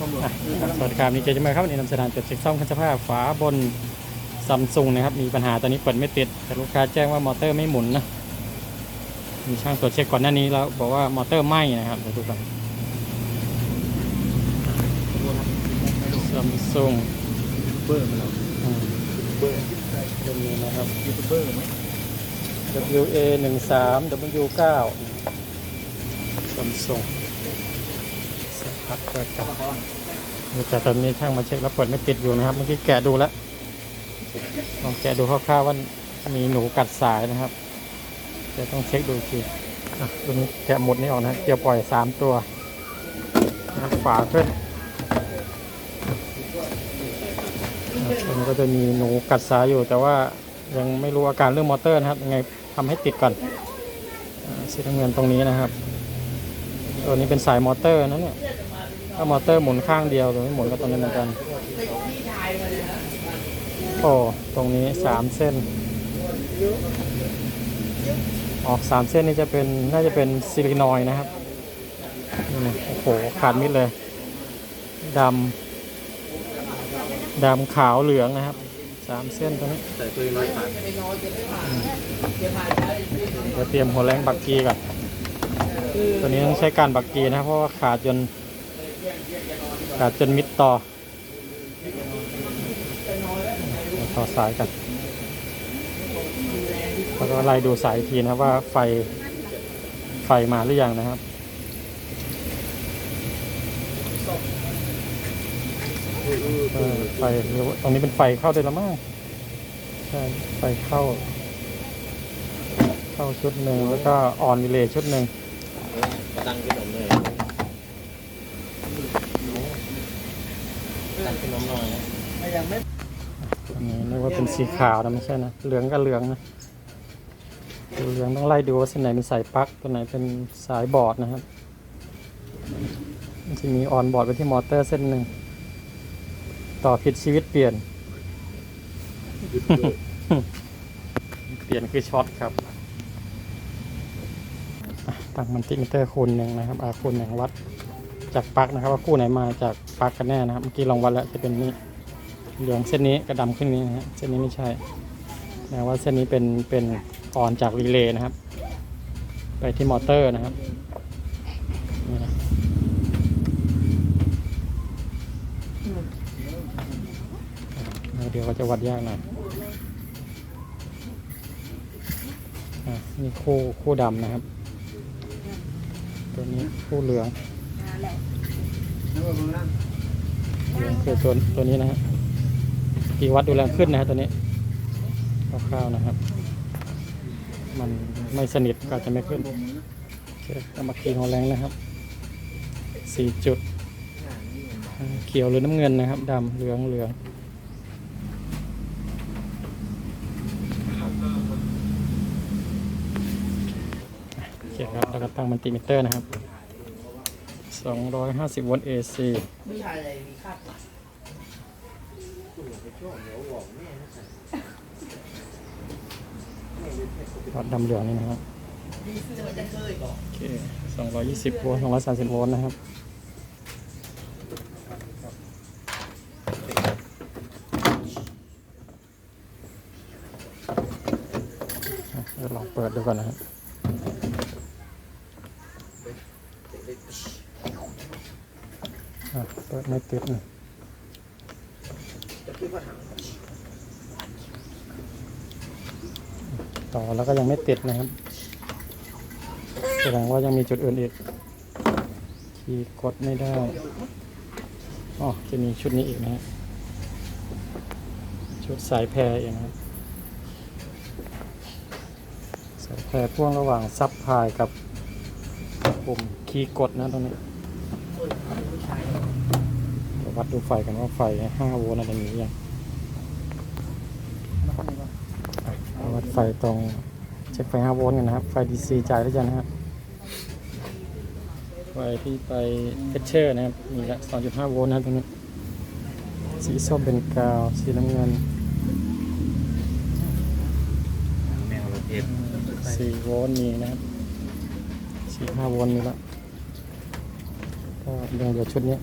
อะครับสวัสดีครับนี่เจจะมาครับวันนี้นำเสนอจุดเช็คซ่อมเครื่องสภาพฝาบนซัมซุงนะครับ มีปัญหาตอนนี้เปิดไม่ติด แต่ลูกค้าแจ้งว่ามอเตอร์ไม่หมุนนะ มีช่างตรวจเช็คก่อนหน้านี้แล้วบอกว่ามอเตอร์ไหม้นะครับเดี๋ยวดูกันซัมซุงเบอร์มันเราเบอร์ตัวนี้นะครับยูทูบเบอร์ไหม WA 1 3 W 9ซัมซุงสัก พักเปิดกันแต่ตอนนี้ช่างมาเช็คแล้วเปิดไม่ติดอยู่นะครับ เมื่อกี้แกะดูแล้วลองแกะดูคร่าวๆว่ามีหนูกัดสายนะครับเดี๋ยวต้องเช็คดูทีตัวนี้แกะหมดนี่ออกนะเกี่ยวปล่อยสามตัวนะครับฝาขึ้นอะตัวนี้ก็จะมีหนูกัดสายอยู่แต่ว่ายังไม่รู้อาการเรื่องมอเตอร์นะครับยังไงทำให้ติดก่อนสีน้ำเงินตรงนี้นะครับ ตัวนี้เป็นสายมอเตอร์นะเนี่ย ถ้ามอเตอร์หมุนข้างเดียวตัวนี้หมุนก็ตรงนี้เหมือนกัน โอ้ตรงนี้สามเส้น ออกสามเส้นนี่จะเป็นน่าจะเป็นซิลินอยนะครับโอ้โห ขาดมิดเลยดำดำขาวเหลืองนะครับสามเส้นตัวนี้แต่ตัวน้อยขาดเดี๋ยวเตรียมหัวแรงบักกีก่อนตัวนี้ต้องใช้การบักกีนะครับเพราะว่าขาดจน ขาดจนมิดต่อ ต่อสายกันแล้วก็ไล่ดูสายทีนะครับว่าไฟไฟมาหรือยังนะครับไฟตรงนี้เป็นไฟเข้าด้แล้วมั้งใช่ไฟเข้า เข้าชุดหนึ่งแล้วก็ออนรีเลย์ชุดหนึ่งตั้งขนมเลย ตั้งขนมหน่อยนะอันนี้นึกว่าเป็นสีขาวนะไม่ใช่นะ เหลืองกับเหลืองนะเหลืองต้องไล่ดูว่าเส้นไหนเป็นสายปลั๊กตัวไหนเป็นสายบอร์ดนะครับมันจะมีออนบอร์ดไว้ที่มอเตอร์เส้นหนึ่ง ต่อผิดชีวิตเปลี่ยน เปลี่ยนคือช็อตครับอะตั้งมันติมิเตอร์คูณหนึ่งนะครับอาคูณหนึ่งวัด จากปลั๊กนะครับว่าคู่ไหนมาจากปลั๊กกันแน่นะครับเมื่อกี้ลองวัดแล้วจะเป็นนี้เหลืองเส้นนี้กระดำขึ้นนี้นะฮะเส้นนี้ไม่ใช่แสดงว่าเส้นนี้เป็นเป็นอ่อนจากรีเลย์นะครับ ไปที่มอเตอร์นะครับเดี๋ยวก็จะวัดยากหน่อยนี่คู่คู่ดำนะครับ ตัวนี้คู่เหลือง คือตัวตัวนี้นะฮะกี่วัดดูแรงขึ้นนะฮะตัวนี้คร่าวๆนะครับ มันไม่สนิทก็จะไม่ขึ้นเอามาคีย์ขอแรงนะครับสี่จุด เขียวหรือน้ำเงินนะครับดำเหลืองเหลืองโอเคครับแล้วก็ตั้งมันติมิเตอร์นะครับ 250โวลต์ AC วัดดำเหลืองนี่นะครับโอเค220โวลต์230โวลต์นะครับเดี๋ยวลองเปิดดูก่อนนะครับ อะ เปิดไม่ติดนะต่อแล้วก็ยังไม่ติดนะครับ แสดงว่ายังมีจุดอื่นอีก ที่กดไม่ได้อ๋อจะมีชุดนี้อีกนะฮะชุดสายแพรเองนะครับสายแพรพ่วงระหว่างซับพายกับปุ่มคีย์กดนะตรงนี้ วัดดูไฟกันว่าไฟ 5 โวลต์อะไรนี้ยังวัดไฟตรงเช็คไฟ 5 โวลต์กันนะครับ ไฟ DC จ่ายหรือยังนะครับไฟที่ไปเพชเชอร์นะครับ มีละ 2.5 โวลต์นะตรงนี้ สีส้มเป็นกาว สีน้ำเงินแมวเอ็ม4โวลต์มีนะครับ4 5โวลต์มีละก็ยังเหลือชุดนี้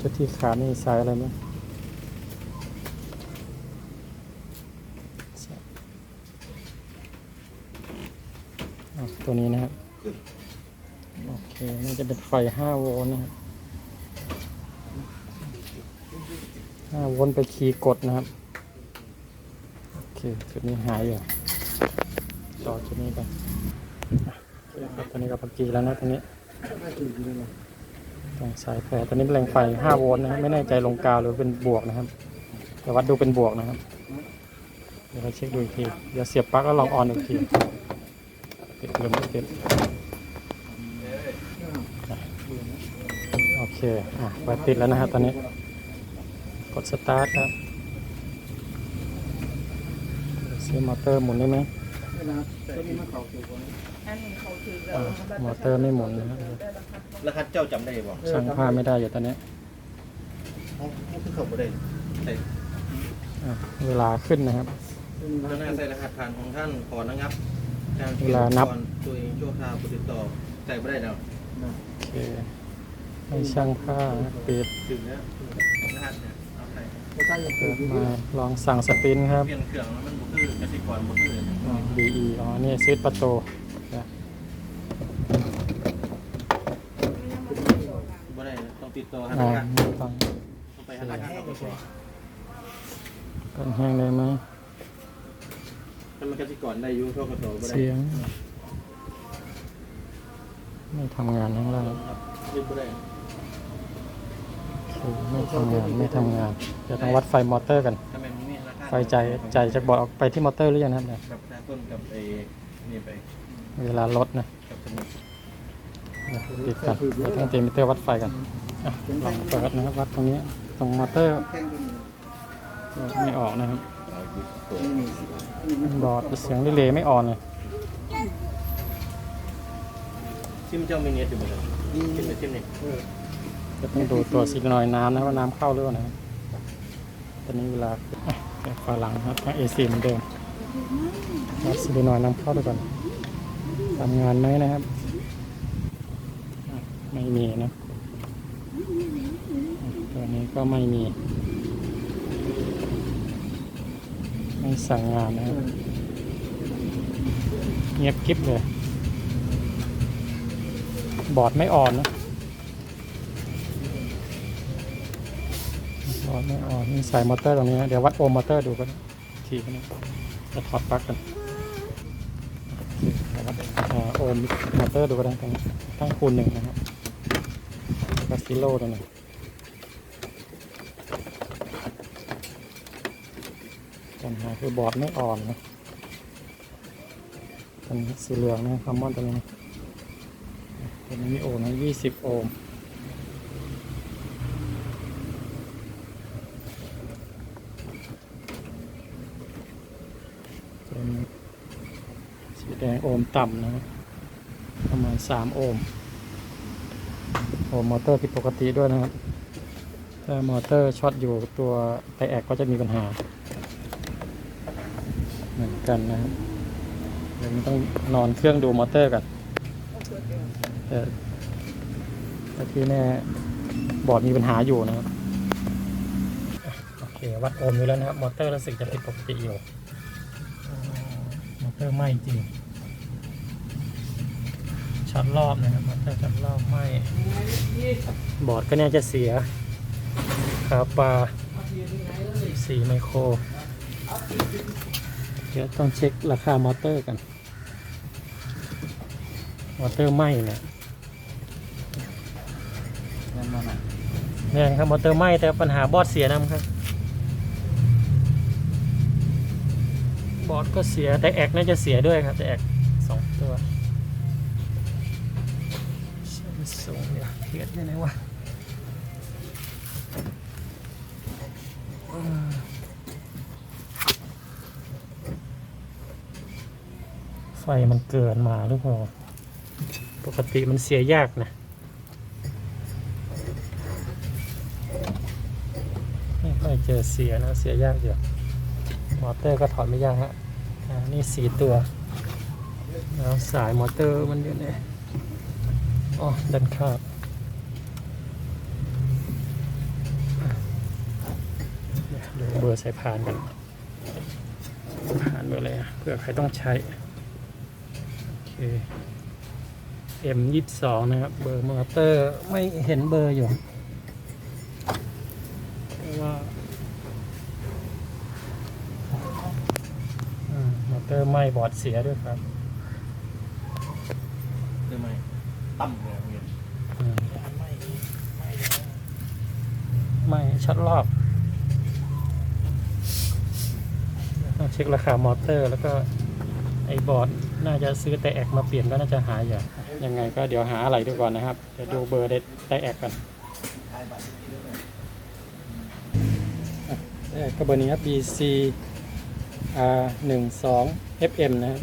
ชุดที่ขานี่สายอะไรมั้ยอะตัวนี้นะครับ โอเคนี่จะเป็นไฟ 5 โวลต์นะครับ5โวลต์ไปคีย์กดนะครับ โอเค จุดนี้หายอยู่ ต่อจุดนี้ไปโอเคครับตอนนี้ก็พักกีแล้วนะตอนนี้ ตรงสายแพรตอนนี้เป็นแรงไฟ 5 โวลต์นะครับ ไม่แน่ใจลงกาวหรือเป็นบวกนะครับ แต่วัดดูเป็นบวกนะครับ เดี๋ยวเราเช็คดูอีกที เดี๋ยวเสียบปลั๊กแล้วลองออนอีกทีติดหรือไม่ติดโอเค อะไฟติดแล้วนะครับตอนนี้ กดสตาร์ทครับเซีมอเตอร์หมุนได้ไหม อันนี้เขาถือแล้วอ่ามอเตอร์ไม่หมุนนะครับแล้วคัดเจ้าจำได้บ่ช่างภาพไม่ได้อยู่ตอนนี้เขาคือเขาบ่ได้ใส่อะเวลาขึ้นนะครับ ข้างหน้าใส่รหัสผ่านของท่านขอนะครับการเวลานับ ตัวเองชั่วคราวติดต่อใส่ไม่ได้แล้วโอเคให้ช่างภาพปิด ถึงแล้วรหัสเนี่ยเอาใส่เปิด มาลองสั่งสปินครับเปลี่ยนเครื่องแล้วมันบ่คือกสิกรบ่คืออ่า DE อ๋อ นี่ซีดประตูนะบ่ได้ต้องติดต่อธอ่านาคารไม่ต้องต้องไปธนาคารเอาไปกันแห้งได้ไหมถ้ามันกสิกรได้อยู่โทรกสบ่ได้เสียง ไม่ทำงานข้างล่างยึดบ่ ได้โอเคไม่ทำงานไม่ทำงานเดี๋ยวต้องวัดไฟมอเตอร์กัน ถ้ามันมีราคาไฟใจใจจากบอร์ดออกไปที่มอเตอร์หรือยังนะครับเนี่ยกับหน้าต้นกับไอ้นี่ไปเวลาลดนะกับสมุดเดี๋ยวติดกันเดี๋ยวต้องตีมิเตอร์วัดไฟกันอะลองเปิดนะครับวัดตรงนี้ตรงมอเตอร์ไม่ออกนะครับบอร์ดเสียงรีเลย์ไม่ออนเลยซิมเจ้ามีเน็ตอยู่บ่ครับซิมเน็ตซิมนี่ จะต้องดูตัวซีนอยน้ำนะว่าน้ำเข้าหรือเปล่านะครับตอนนี้เวลาอ่ฝาหลังครับทั้ง AC เหมือนเดิมวัดซีนอยน้ำเข้าด้วยก่อนทำงานไหมนะครับ ไม่มีนะตัวนี้ก็ไม่มี ไม่สั่งงานนะครับเงียบกริบเลย บอร์ดไม่อ่อนนะ บอร์ดไม่อ่อนนี่ใส่มอเตอร์ตรงนี้นะเดี๋ยววัดโอห์มมอเตอร์ดูกันทีกันนะจะถอดปลั๊กกันเดี๋ยววัดโอห์มมอเตอร์ดูกันได้ตรงนี้ตั้งคูณหนึ่งนะครับแล้วก็ซิโร่ตัวนึ่งปัญหาคือบอร์ดไม่อ่อนนะตัวนี้สีเหลืองนะคอมมอนตัวนี้นะตัวนี้มีโอห์มนะยี่สิบโอห์ม เป็นสีแด งโอห์มต่ำนะครับ ประมาณสามโอห์มโอห์มมอเตอร์ผิดปกติด้วยนะครับ ถ้ามอเตอร์ช็อตอยู่ตัวไตแอกก็จะมีปัญหา เหมือนกันนะครับเดี๋ยวมันต้องนอนเครื่องดูมอเตอร์กันแต่แต่ที่แน่บอร์ดมีปัญหาอยู่นะครับโอเควัดโอห์มอยู่แล้วนะครับ มอเตอร์รู้สึกจะผิดปกติอยู่มอเตอร์ไหม้จริง ช็อตรอบนะครับมอเตอร์ช็อตรอบไหมบอร์ดก็เนี่ยจะเสียคาปาสีไมโคร เดี๋ยวต้องเช็คราคามอเตอร์กัน มอเตอร์ไหมเนี่ยเนี่ยครับมอเตอร์ไหมแต่ปัญหาบอร์ดเสียนะครับ บอร์ดก็เสียแต่แอกน่าจะเสียด้วยครับแต่แอกสองตัวชั้นสูง เทียดยังไงวะไฟมันเกินมาหรือเปล่า ปกติมันเสียยากนะไม่ค่อยเจอเสียนะ เสียยากอยู่มอเตอร์ก็ถอดไม่ยากฮะอ่านี่สีตัวแล้วสายมอเตอร์มันอยู่ไหนอ๋อดันขาด อร์สายพานกันพานเบอร์อะไรอะเผื่อใครต้องใช้ โอเค M ยี่สิบสองนะครับ เบอร์มอเตอร์ไม่เห็นเบอร์อยู่เพราะว่าอมอเตอร์ไหม่บอดเสียด้วยครับได้ไหมต่ำเลยเงินไม่ไม่ไม่ช็อตรอบต้อง เช็คราคามอเตอร์ แล้วก็ไอ้บอร์ดน่าจะซื้อแต่แอกมาเปลี่ยนก็น่าจะหายอย่างยังไงก็เดี๋ยวหาอะไรดูก่อนนะครับเดี๋ยวดูเบอร์ได้ได้แอกกันทายบัตรที่ด้วยได้ก็เบอร์นี้ครับ BC R 1 2 FM นะครับ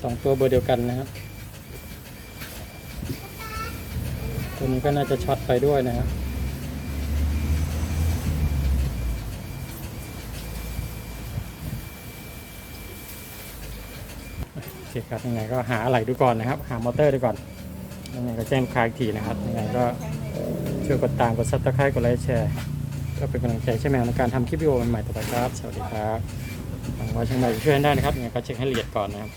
สองตัวเบอร์เดียวกันนะครับ ตัวนี้ก็น่าจะช็อตไปด้วยนะครับ เคครับยังไงก็หาอะไรดูก่อนนะครับ หามอเตอร์ดูก่อนยังไงก็แจ้งลูกค้าอีกทีนะครับยังไงก็ช่วยกดตามกดซับสไครต์กดไลค์แชร์ก็เป็นกำลังใจใช่ไหมในการทำคลิปวิดีโอใหม่ๆต่อไปครับ สวัสดีครับหวังว่าช่างใหม่จะช่วยได้นะครับยังไงก็เช็คให้ละเอียดก่อนนะครับ